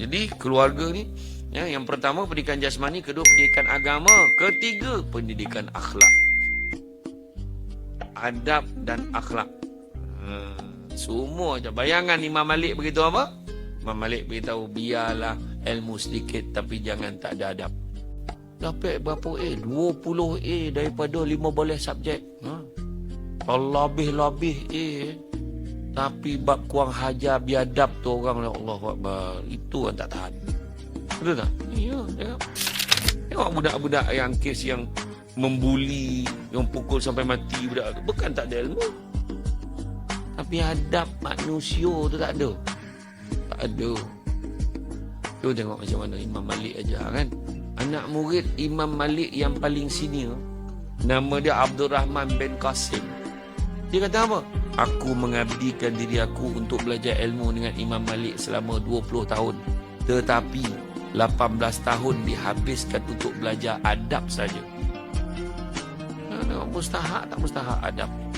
Jadi keluarga ni ya, yang pertama pendidikan jasmani, kedua pendidikan agama, ketiga pendidikan akhlak. Adab dan akhlak. Hmm, semua je. Bayangan Imam Malik beritahu apa? Imam Malik beritahu biarlah ilmu sedikit tapi jangan tak ada adab. Dapat berapa A? 20 A daripada 15 subjek. Ha? Kalau lebih-lebih A tapi bab kurang hajar biadab tu orang ya Allah Akbar. Itu orang tak tahan. Betul tak? Ya, tengok. Tengok budak-budak yang kes yang membuli, yang pukul sampai mati budak tu. Bukan tak ada ilmu. Tapi adab manusia tu tak ada. Tak ada. Tu tengok macam mana Imam Malik ajar kan. Anak murid Imam Malik yang paling senior. Nama dia Abdul Rahman bin Qasim. Dia kata apa? Aku mengabdikan diri aku untuk belajar ilmu dengan Imam Malik selama 20 tahun. Tetapi 18 tahun dihabiskan untuk belajar adab saja. Ha, Mustahak tak mustahak adab.